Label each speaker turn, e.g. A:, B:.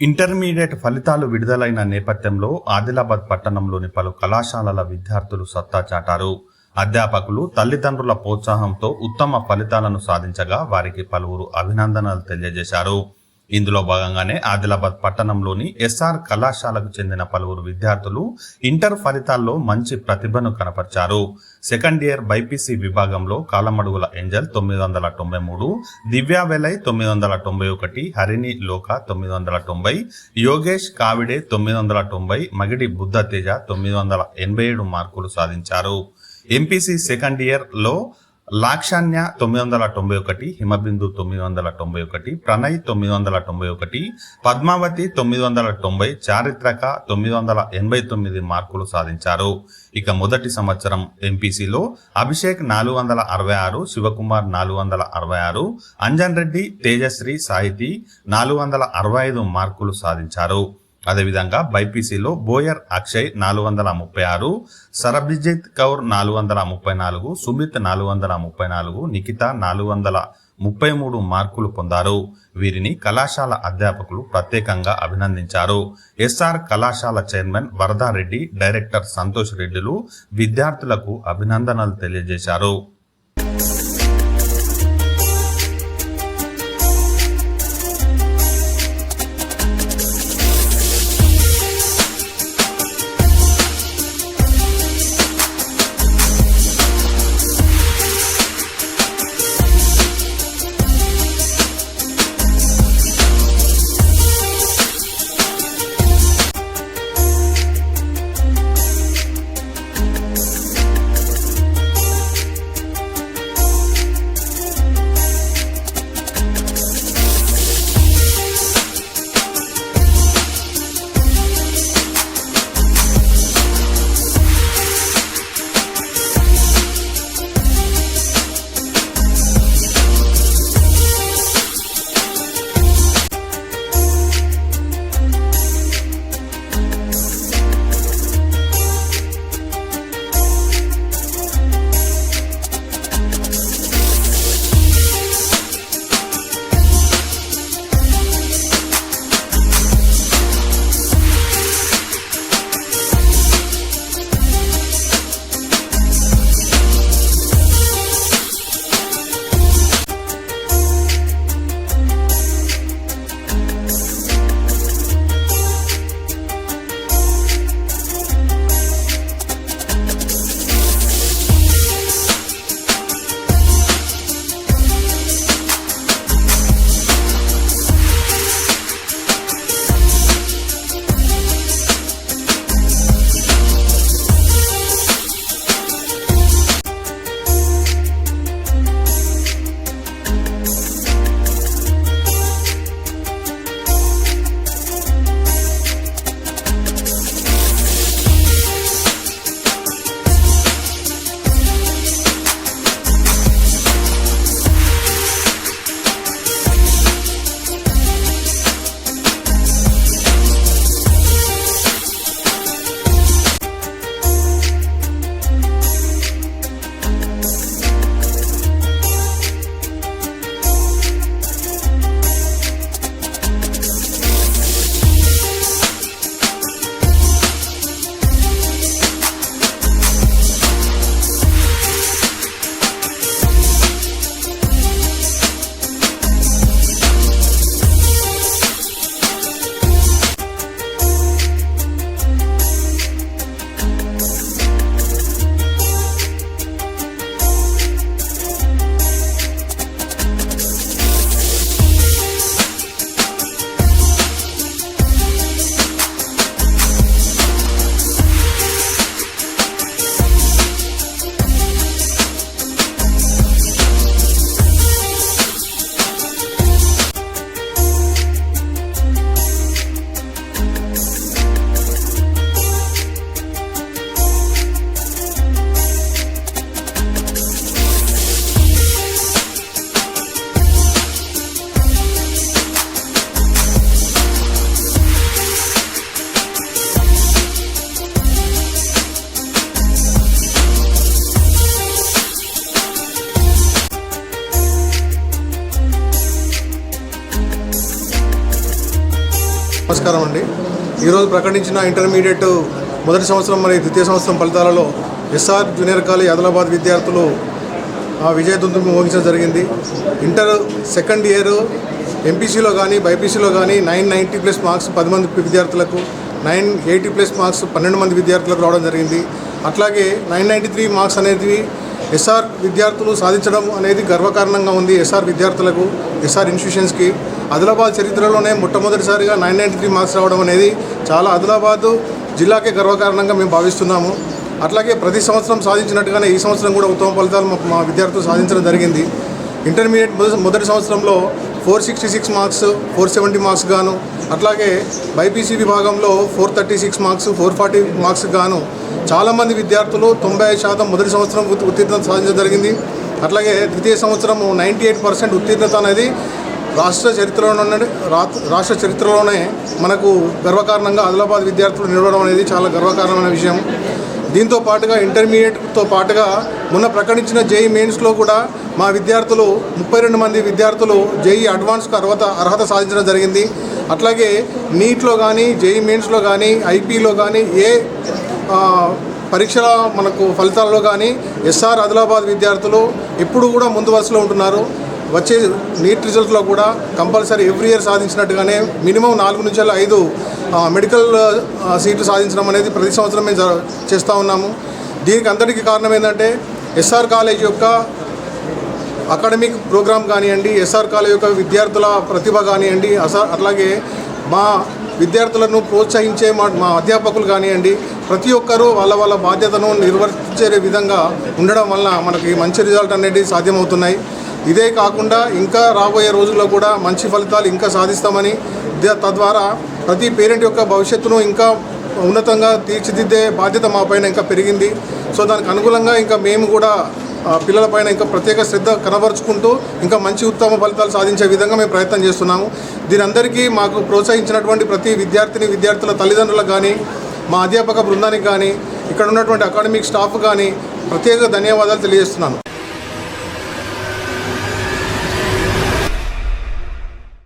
A: Intermediate ఫలితాలు విడుదలైన నేపథ్యంలో ఆదిలాబాద్ పట్టణంలోని పలు కళాశాలల విద్యార్థులు సత్తా చాటారు. అధ్యాపకులు తల్లిదండ్రుల ప్రోత్సాహంతో ఉత్తమ ఫలితాలను సాధించగా వారికి పలువురు అభినందనలు తెలియజేశారు. ఇందులో భాగంగానే ఆదిలాబాద్ పట్టణంలోని ఎస్ఆర్ కళాశాలకు చెందిన పలువురు విద్యార్థులు ఇంటర్ ఫలితాల్లో మంచి ప్రతిభను కనపరిచారు. సెకండ్ ఇయర్ బైపీసీ విభాగంలో కాలమడుగుల ఏంజల్ తొమ్మిది వందల తొంభై మూడు దివ్యావెలై తొమ్మిది వందల తొంభై ఒకటి హరిణి లోక తొమ్మిది వందల తొంభై యోగేష్ కావిడే తొమ్మిది వందల తొంభై మగిడి బుద్ధ తేజ తొమ్మిది వందల ఎనభై ఏడు మార్కులు సాధించారు. ఎంపీసీ సెకండ్ ఇయర్లో లాక్షాన్య తొమ్మిది వందల తొంభై ఒకటి హిమబిందు తొమ్మిది వందల తొంభై ఒకటి ప్రణయ్ తొమ్మిది వందల తొంభై ఒకటి పద్మావతి తొమ్మిది వందల తొంభై చారిత్రక తొమ్మిది వందల ఎనభై తొమ్మిది మార్కులు సాధించారు. ఇక మొదటి సంవత్సరం ఎంపీసీలో అభిషేక్ నాలుగు వందల అరవై ఆరు శివకుమార్ నాలుగు వందల అరవై ఆరు అంజన్ రెడ్డి తేజశ్రీ సాహితి నాలుగు వందల అరవై ఐదు మార్కులు సాధించారు. అదేవిధంగా బైపీసీలో బోయర్ అక్షయ్ నాలుగు వందల ముప్పై ఆరు సరబ్జిత్ కౌర్ నాలుగు వందల ముప్పై నాలుగు సుమిత్ నాలుగు వందల ముప్పై నాలుగు నిఖిత నాలుగు వందల ముప్పై మూడు మార్కులు పొందారు. వీరిని కళాశాల అధ్యాపకులు ప్రత్యేకంగా అభినందించారు. ఎస్ఆర్ కళాశాల చైర్మన్ వరదారెడ్డి డైరెక్టర్ సంతోష్ రెడ్డిలు విద్యార్థులకు అభినందనలు తెలియజేశారు.
B: నమస్కారం అండి. ఈరోజు ప్రకటించిన ఇంటర్మీడియట్ మొదటి సంవత్సరం మరియు ద్వితీయ సంవత్సరం ఫలితాలలో ఎస్ఆర్ జూనియర్ కాలేజ్ ఆదిలాబాద్ విద్యార్థులు ఆ, విజయదుందుకు మోగించడం జరిగింది. ఇంటర్ సెకండ్ ఇయర్ ఎంపీసీలో కానీ బైపీసీలో కానీ నైన్ నైంటీ ప్లస్ మార్క్స్ పది మంది విద్యార్థులకు నైన్ ఎయిటీ ప్లస్ మార్క్స్ పన్నెండు మంది విద్యార్థులకు రావడం జరిగింది. అట్లాగే నైన్ నైంటీ త్రీ మార్క్స్ అనేది ఎస్ఆర్ విద్యార్థులు సాధించడం అనేది గర్వకారణంగా ఉంది. ఎస్ఆర్ విద్యార్థులకు ఎస్ఆర్ ఇన్స్టిట్యూషన్స్కి. ఆదిలాబాద్ చరిత్రలోనే మొట్టమొదటిసారిగా నైన్ నైంటీ త్రీ మార్క్స్ రావడం అనేది చాలా ఆదిలాబాద్ జిల్లాకే గర్వకారణంగా మేము భావిస్తున్నాము. అట్లాగే ప్రతి సంవత్సరం సాధించినట్టుగానే ఈ సంవత్సరం కూడా ఉత్తమ ఫలితాలు మా- మా విద్యార్థులు సాధించడం జరిగింది. ఇంటర్మీడియట్ మొదటి సంవత్సరంలో four sixty six marks four seventy marks గాను అట్లాగే బైపీసీ విభాగంలో four thirty six marks four forty marks గాను చాలామంది విద్యార్థులు తొంభై శాతం మొదటి సంవత్సరం ఉత్తీర్ణత సాధించడం జరిగింది. అట్లాగే ద్వితీయ సంవత్సరం నైంటీ ఎయిట్ పర్సెంట్ ఉత్తీర్ణత అనేది రాష్ట్ర చరిత్రలోనే రా- రాష్ట్ర చరిత్రలోనే మనకు గర్వకారణంగా ఆదిలాబాద్ విద్యార్థులు నిలవడం అనేది చాలా గర్వకారణమైన విషయం. దీంతో పాటుగా ఇంటర్మీడియట్తో పాటుగా మొన్న ప్రకటించిన జేఈ మెయిన్స్లో కూడా మా విద్యార్థులు ముప్పై రెండు మంది విద్యార్థులు జేఈ అడ్వాన్స్కు అర్హత అర్హత సాధించడం జరిగింది. అట్లాగే నీట్లో కానీ జేఈ మెయిన్స్లో కానీ ఐపీలో కానీ ఏ పరీక్షల మనకు ఫలితాల్లో కానీ ఎస్ఆర్ ఆదిలాబాద్ విద్యార్థులు ఎప్పుడు కూడా ముందు వరుసలో ఉంటున్నారు. వచ్చే నీట్ రిజల్ట్లో కూడా కంపల్సరీ ఎవ్రీ ఇయర్ సాధించినట్టుగానే మినిమం నాలుగు నుంచి ఐదు మెడికల్ సీట్లు సాధించడం అనేది ప్రతి సంవత్సరం మేము చేస్తూ ఉన్నాము. దీనికి అందరికీ కారణం ఏంటంటే ఎస్ఆర్ కాలేజ్ యొక్క అకాడమిక్ ప్రోగ్రామ్ కానివ్వండి ఎస్ఆర్ కాలేజ్ యొక్క విద్యార్థుల ప్రతిభ కానివ్వండి అస అట్లాగే మా విద్యార్థులను ప్రోత్సహించే మా మా అధ్యాపకులు కానివ్వండి ప్రతి ఒక్కరూ వాళ్ళ వాళ్ళ బాధ్యతను నిర్వర్తించే విధంగా ఉండడం వల్ల మనకి మంచి రిజల్ట్ అనేది సాధ్యమవుతున్నాయి. ఇదే కాకుండా ఇంకా రాబోయే రోజుల్లో కూడా మంచి ఫలితాలు ఇంకా సాధిస్తామని తద్వారా ప్రతి పేరెంట్ యొక్క భవిష్యత్తును ఇంకా ఉన్నతంగా తీర్చిదిద్దే బాధ్యత మా పైన ఇంకా పెరిగింది. సో దానికి అనుగుణంగా ఇంకా మేము కూడా పిల్లల పిల్లలపైన ఇంకా ప్రత్యేక శ్రద్ధ కనబరుచుకుంటూ ఇంకా మంచి ఉత్తమ ఫలితాలు సాధించే విధంగా మేము ప్రయత్నం చేస్తున్నాము. దీని అందరికీ మాకు ప్రోత్సహించినటువంటి ప్రతి విద్యార్థిని విద్యార్థుల తల్లిదండ్రులకు కానీ మా అధ్యాపక బృందానికి కానీ ఇక్కడ ఉన్నటువంటి అకాడమిక్ స్టాఫ్ కానీ ప్రత్యేక ధన్యవాదాలు తెలియజేస్తున్నాను.